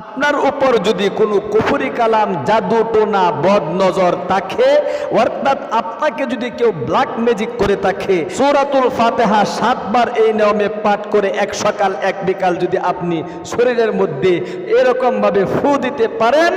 আপনার উপর যদি কোনো কুফরি কালাম, জাদু, টোনা বদ নজর থাকে, অর্থাৎ আপনাকে যদি কেউ ব্ল্যাক ম্যাজিক করে থাকে, সূরাতুল ফাতেহা সাতবার এই নিয়মে পাঠ করে এক সকাল, এক বিকাল যদি আপনি শরীরের মধ্যে এরকম ভাবে ফু দিতে পারেন,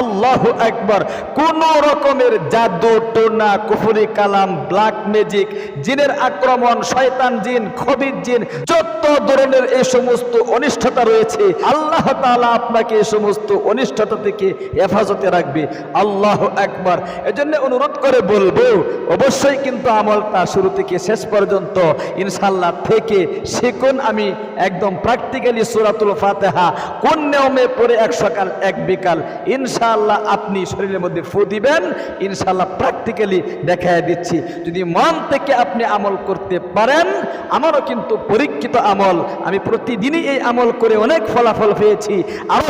আল্লাহ একবার কোন রকমের জাদু, টোনা, কুফরি কালাম ব্ল্যাক ম্যাজিক জিনের আক্রমণ, শয়তান জিন, খবির জিন, যত ধরনের এই সমস্ত অনিষ্টতা রয়েছে, আল্লাহ তাআলা আপনাকে এই সমস্ত অনিষ্টতা থেকে হেফাজতে রাখবে। আল্লাহ একবার এজন্য অনুরোধ করে বলব, অবশ্যই কিন্তু আমলটা শুরু থেকে শেষ পর্যন্ত ইনশাল্লাহ থেকে শিখুন আমি একদম প্র্যাকটিক্যালি সুরাতুল ফাতেহা, কোন নিয়মে পড়ে এক সকাল, এক বিকাল, ইনশাআল্লাহ আপনি শরীরের মধ্যে ফু দিবেন, ইনশাআল্লাহ প্র্যাকটিক্যালি দেখায় দিচ্ছি। যদি মন থেকে আপনি আমল করতে পারেন, আমারও কিন্তু পরীক্ষিত আমল, আমি প্রতিদিনই এই আমল করে অনেক ফলাফল পেয়েছি।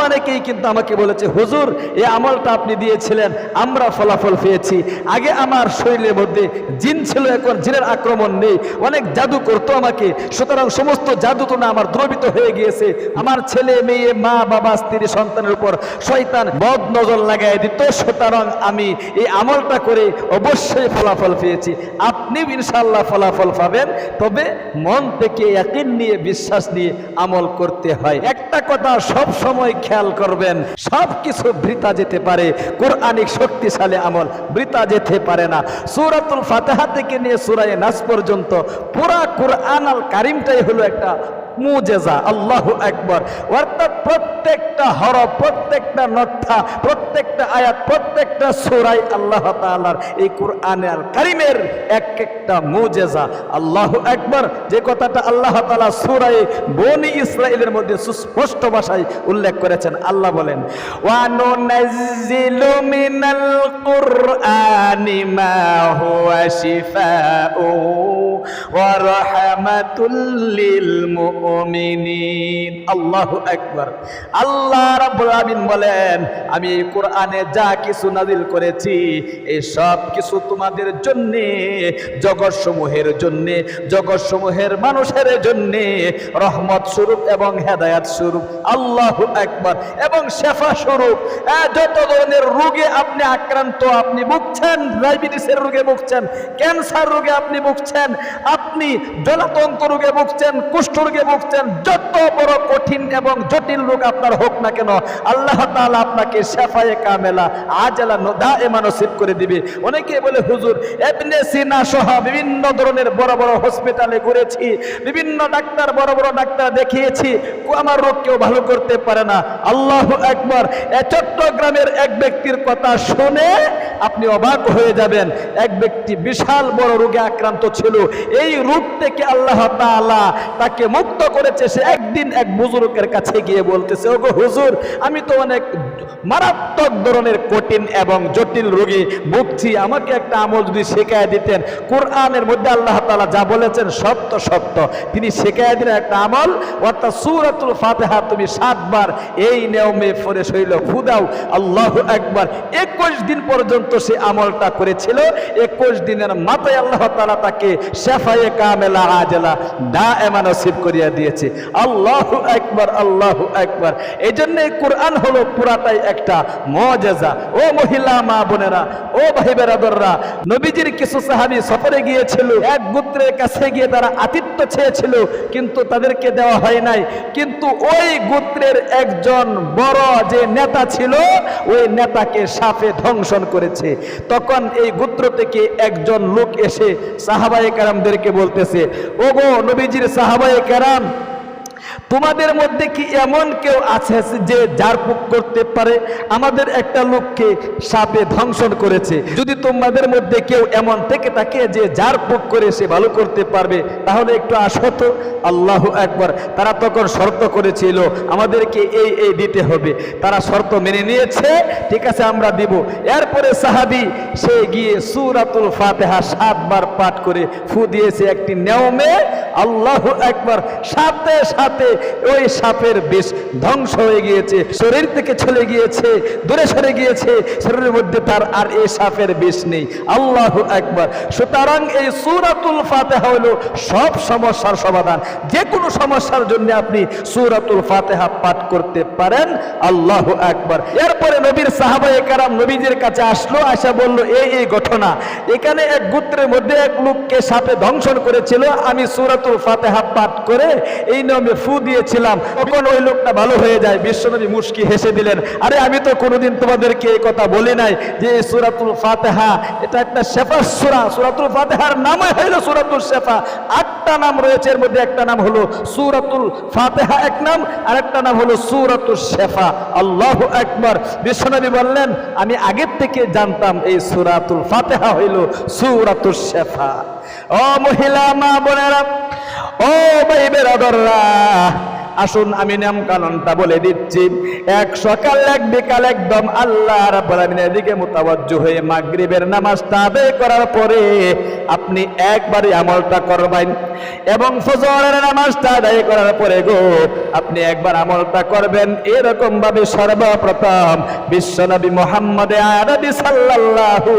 অনেকেই কিন্তু আমাকে বলেছে, হুজুর, এই আমলটা আপনি দিয়েছিলেন, আমরা ফলাফল পেয়েছি। আগে আমার শরীরের মধ্যে জিন ছিল, এখন জিনের আক্রমণ নেই। অনেক জাদু করতো আমাকে। সুতরাং সমস্ত জাদু তো না আমার দ্রবিত হয়ে গিয়েছে। আমার ছেলে, মেয়ে, মা, বাবা, স্ত্রী, সন্তানের উপর শয়তান বদ নজর লাগাই দিত। সুতরাং আমি এই আমলটা করে অবশ্যই ফলাফল পেয়েছি। আপনি ইনশাল্লাহ ফলাফল পাবেন। তবে মন থেকে একদিন নিয়ে, বিশ্বাস নিয়ে আমল করতে হয়। একটা কথা সব সময় খেয়াল করবেন সব কিছু বৃতা যেতে পারে। কোরআনিক শক্তিশালী আমল বৃতা যেতে পারে না। সুরাতুল ফাতেহা থেকে নিয়ে সুরায় নাস পর্যন্ত পুরা কোরআন আল কারিমটাই হলো একটা মুজেজা, আল্লাহ একবার অর্থাৎ প্রত্যেকটা হরফ, প্রত্যেকটা নথা প্রত্যেকটা আয়াত, প্রত্যেকটা সুরাই আল্লাহ তাআলার এই কোরআনে আল কারিমের এক একটা মুজেজা। আল্লাহু একবার যে কথাটা আল্লাহ তাআলা সূরায়ে বনি ইসরাইলের মধ্যে সুস্পষ্ট ভাষায় উল্লেখ করেছেন, আল্লাহ বলেন ওয়া নুনাজ্জিলু মিনাল কুরআনি মা শিফাউ ওয়া রাহমাতুল লিল মুমিনিন। আল্লাহু আকবার। আল্লাহ রাব্বুল আলামিন বলেন, আমি কোরআনে যা কিছু নাজিল করেছি, এই সব কিছু তোমাদের জন্য, জগৎসমূহের জন্য, জগৎসমূহের মানুষের জন্য রহমত স্বরূপ এবং হেদায়াত স্বরূপ। আল্লাহু আকবার। এবং শেফা স্বরূপ। যত ধরনের রোগে আপনি আক্রান্ত, আপনি ভুগছেন, ডায়াবেটিসের রোগে ভুগছেন, ক্যান্সার রোগে আপনি ভুগছেন, আপনি জলাতঙ্ক রোগে ভুগছেন, কুষ্ঠ রোগে ভুগছেন, যত বড় কঠিন এবং জটিল রোগ আপনার হোক না কেন? আল্লাহ তাআলা আপনাকে শেফায়ে কামেলা, আজলা নদা এমানসিব করে দিবে। অনেকে বলে, হুজুর এবনে সিনা সহ বিভিন্ন ধরনের বড় বড় হসপিটালে ঘুরেছি, বিভিন্ন ডাক্তার, বড় বড় ডাক্তার দেখিয়েছি, আমার রোগ কেউ ভালো করতে পারে না। আল্লাহ একবার এ চট্টগ্রামের এক ব্যক্তির কথা শুনে আপনি অবাক হয়ে যাবেন। এক ব্যক্তি বিশাল বড় রোগে আক্রান্ত ছিল। এই রোগ থেকে আল্লাহ তাকে মুক্ত করেছে। সে একদিন এক বুজুর্গের কাছে গিয়ে বলতেছে, ওগো হুজুর, আমি তো অনেক মারাত্মক ধরনের কঠিন এবং জটিল রোগী ভুগছি। আমাকে একটা আমল যদি শেখায় দিতেন, কোরআনের মধ্যে আল্লাহ তাআলা যা বলেছেন সত্য সত্য। তিনি শেখায় দিলেন একটা আমল, অর্থাৎ সূরাতুল ফাতিহা তুমি সাতবার এই নিয়মে পড়ে শৈল ফুদাও আল্লাহ একবার একুশ দিন পর্যন্ত সে আমলটা করেছিল, একুশ দিনের মাথায় আল্লাহ তালা তাকে শেফায়ে কামেলা আজেলা দা এমান নসিব করিয়া দিয়েছে। আল্লাহ একবার আল্লাহ একবার এই জন্য কোরআন হলো পুরাটাই একটা মজেজা। ও মহিলা, মা বোনেরা, ও ভাই বেরাদররা, নবীজির কিছু সাহাবী সফরে গিয়েছিল, এক গোত্রের কাছে গিয়ে তারা আতিথ্য চেয়েছিল, কিন্তু তাদেরকে দেওয়া হয় নাই। কিন্তু ওই গোত্রের একজন বড় যে নেতা ছিল, ওই নেতাকে সাপে ধ্বংসন করেছে। তখন এই গোত্র থেকে একজন লোক এসে সাহাবায়ে কারামদেরকে বলতেছে ও গো নবীজির সাহাবায়ে কারাম তোমাদের মধ্যে কি এমন কেউ আছে যে ঝাড়ফুঁক করতে পারে? আমাদের একটা লোককে সাপে ধ্বংসন করেছে। যদি তোমাদের মধ্যে কেউ এমন থেকে থাকে যে ঝাড়ফুঁক করে সে ভালো করতে পারবে, তাহলে একটু আসো তো। আল্লাহ একবার তারা তখন শর্ত করেছিল, আমাদেরকে এই এই দিতে হবে। তারা শর্ত মেনে নিয়েছে, ঠিক আছে, আমরা দিব। এরপরে সাহাবি, সে গিয়ে সুরাতুল ফাতেহা সাতবার পাঠ করে ফু দিয়েছে একটি নেওমে আল্লাহ একবার সাথে সাথে সাথে ওই সাপের বিষ ধ্বংস হয়ে গিয়েছে, শরীর থেকে চলে গিয়েছে, দূরে সরে গিয়েছে, শরীরের মধ্যে তার আর এই সাপের বিষ নেই। আল্লাহ একবার সুতরাং এই সুরাতুল ফাতেহা হলো সব সমস্যার সমাধান। যে কোনো সমস্যার জন্য আপনি সুরাতুল ফাতেহা পাঠ করতে পারেন। আল্লাহ একবার এরপরে নবীর সাহাবায়ে কারাম নবীজির কাছে আসলো, আসা বলল এই এই ঘটনা। এখানে এক গোত্রের মধ্যে এক লোককে সাপে ধ্বংসন করেছিল। আমি সুরাতুল ফাতেহা পাঠ করে এই নিয়মে ফু দিয়েছিলাম, তখন ওই লোকটা ভালো হয়ে যায়। বিশ্বনবী মুশকি হেসে দিলেন, আরে আমি তো কোনোদিন তোমাদেরকে এই কথা বলি নাই যে সুরাতুল ফাতেহা, এটা একটা শেফা সুরা। সুরাতুল ফাতেহার নামই হইল সুরাতুল শেফা। আটটা নাম রয়েছে, এর মধ্যে একটা নাম হলো সুরাতুল ফাতেহা, এক নাম, আর একটা নাম হলো সুরাতুল শেফা। আল্লাহ একবার বিশ্বনবী বললেন, আমি আগের থেকে জানতাম এই সুরাতুল ফাতেহা হইল সুরাতুল শেফা। ও মহিলা, মা, বোনেরা ও ভাই বেরাদররা আসুন আমি নিয়ম কানুনটা বলে দিচ্ছি। এক সকাল, এক বিকাল একদম আল্লাহ রাব্বুল আলামিনের দিকে মুতাওয়াজ্জু হয়ে মাগরিবের নামাজটা আদায় করার পরে আপনি একবারই আমলটা করবেন এবং ফজরের নামাজটা আদায় করার পরে গো, আপনি একবার আমলটা করবেন এরকম ভাবে সর্বপ্রথম বিশ্বনবী মোহাম্মদ আরবি সাল্লাল্লাহু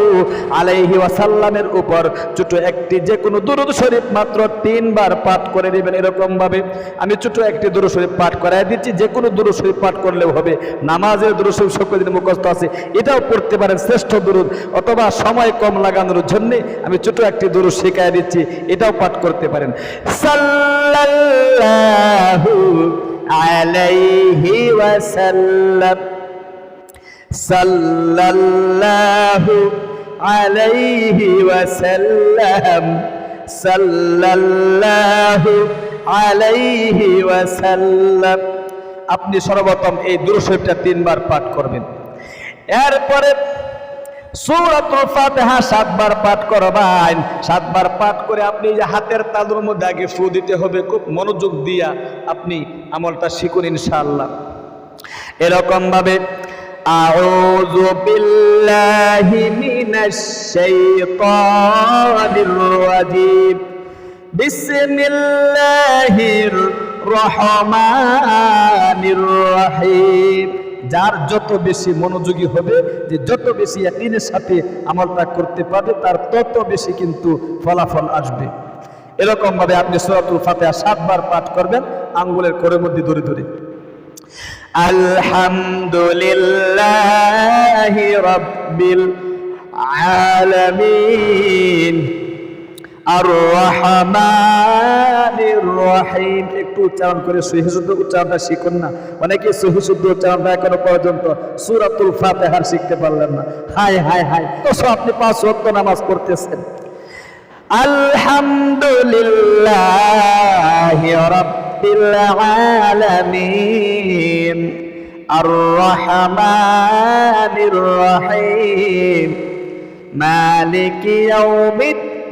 আলাইহি ওয়াসাল্লামের উপর ছোট একটি যে কোনো দুরুদ শরীফ মাত্র তিনবার পাঠ করে দিবেন এরকম ভাবে আমি ছোট একটি দুরুদ শরীফ পাঠ করাই দিচ্ছি যে কোনো দুরুদ শরীফ পাঠ করলেও হবে। নামাজের দুরুদ শরীফ সকল দিন মুখস্থ আছে, এটাও পড়তে পারেন, শ্রেষ্ঠ দুরুদ, অথবা সময় কম লাগানোর জন্য আমি ছোট একটি দুরুদ শেখাই দিচ্ছি, এটাও পাঠ করতে পারেন। সাল্লাল্লাহু আলাইহি ওয়াসাল্লাম আপনি সর্বপ্রথম এই দুরুশরীফটা তিনবার পাঠ করবেন এরপরে সূরাতুল ফাতিহা সাতবার পাঠ করবেন সাতবার পাঠ করে আপনি এই যে হাতের তালুর মধ্যে আগে ফু দিতে হবে খুব মনোযোগ দিয়া আপনি আমলটা শিখুন ইনশাআল্লাহ এরকম ভাবে أعوذ بالله من الشيطان الرجيم বিসমিল্লাহির রহমানির রহিম। যার যত বেশি মনোযোগী হবে, যে যত বেশি একদিনের সাথে আমলটা করতে পারবে, তার তত বেশি কিন্তু ফলাফল আসবে। এরকমভাবে আপনি সুরাতুল ফাতেহা সাতবার পাঠ করবেন, আঙ্গুলের করে মধ্যে ধরে ধরে। আলহামদুলিল্লাহ রব্বিল আলামিন। আর একটু উচ্চারণ করে উচ্চারণটা শিখুন না। পর্যন্ত শিখতে পারলেন না। হাই হাই হাই তো সব আপনি পাঁচ ওয়াক্ত নামাজ পড়তেছেন। আলহামদুলিল্লাহ আর রহমানির রহিম মালিক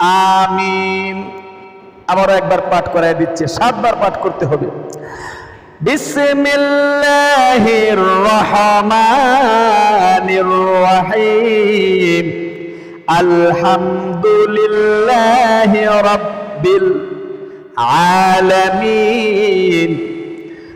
আমিন। আবারও একবার পাঠ করাই দিচ্ছে সাতবার পাঠ করতে হবে। আলহামদুলিল্লাহ রহমানির রহিম আলামিন।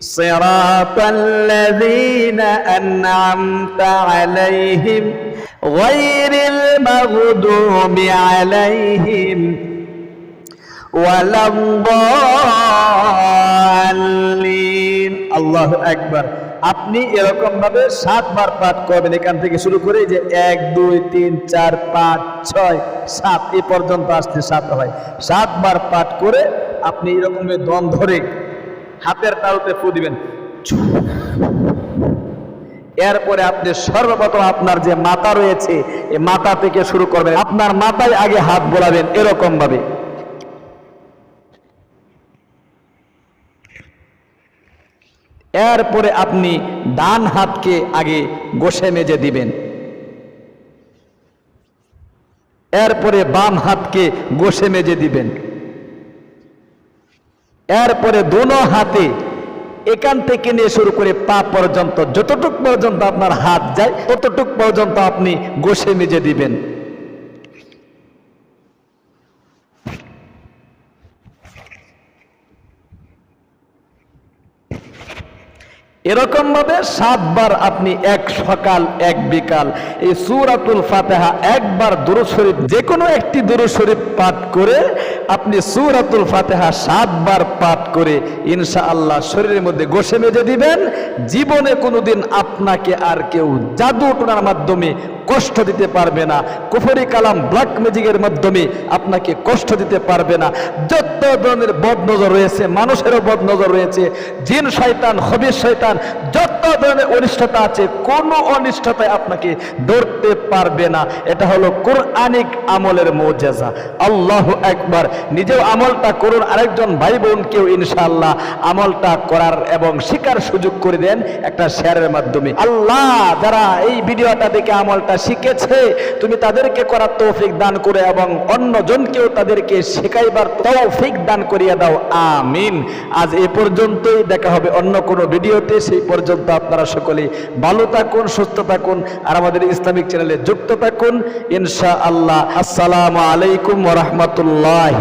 صراط الذين أنعمت عليهم غير المغضوب عليهم ولا الضالين আল্লাহ একবার আপনি এরকম ভাবে সাতবার পাঠ করবেন এখান থেকে শুরু করে যে এক দুই তিন চার পাঁচ ছয় সাত এই পর্যন্ত আসতে সাত হয় সাতবার পাঠ করে আপনি এরকম দম ধরে হাতের তালুতে ফু দিবেন। এরপরে আপনি সর্বপ্রথম আপনার যে মাথা রয়েছে এই মাথা থেকে শুরু করবেন। আপনার মাথায় আগে হাত বোলাবেন এরকম ভাবে এরপরে আপনি ডান হাতকে আগে গোসে মেজে দিবেন। এরপরে বাম হাতকে গোসে মেজে দিবেন। এরপরে দুনো হাতে এখান থেকে নিয়ে শুরু করে পা পর্যন্ত, যতটুক পর্যন্ত আপনার হাত যায়, ততটুক পর্যন্ত আপনি গোসে মেজে দিবেন। এরকম ভাবে সাতবার আপনি এক সকাল, এক বিকাল, এই সুরাতুল ফাতেহা একবার দুরু শরীফ যে কোনো একটি দুরু শরীফ পাঠ করে আপনি সুরাতুল ফাতেহা সাতবার পাঠ করে ইনশা আল্লাহ শরীরের মধ্যে গোসে মেজে দিবেন। জীবনে কোনোদিন আপনাকে আর কেউ জাদু টোনার মাধ্যমে কষ্ট দিতে পারবে না। কুফরি কালাম ব্ল্যাক ম্যাজিকের মাধ্যমে আপনাকে কষ্ট দিতে পারবে না। যত ধরনের বদনজর রয়েছে, মানুষেরও বদনজর রয়েছে। জিন, শয়তান হবির শয়তান যত ধরনের অনিষ্টতা আছে, কোনো অনিষ্টতায় আপনাকে ধরতে পারবে না। এটা হলো কোরআনিক আমলের মৌজেজা। আল্লাহ একবার নিজেও আমলটা করুন, আরেকজন ভাই বোনকেও ইনশাআল্লাহ আমলটা করার এবং শিকার সুযোগ করে দেন একটা শেয়ারের মাধ্যমে। আল্লাহ যারা এই ভিডিওটা দেখে আমলটা শিখেছে, তুমি তাদেরকে করার তৌফিক দান করে এবং অন্যজনকেও তাদেরকে শেখাইবার তৌফিক দান করিয়া দাও। আমিন। আজ এ পর্যন্তই। দেখা হবে অন্য কোনো ভিডিওতে। সেই পর্যন্ত আপনারা সকলে ভালো থাকুন, সুস্থ থাকুন, আর আমাদের ইসলামিক চ্যানেলে যুক্ত থাকুন। ইনশা আল্লাহ আসসালামু আলাইকুম রহমতুল্লাহ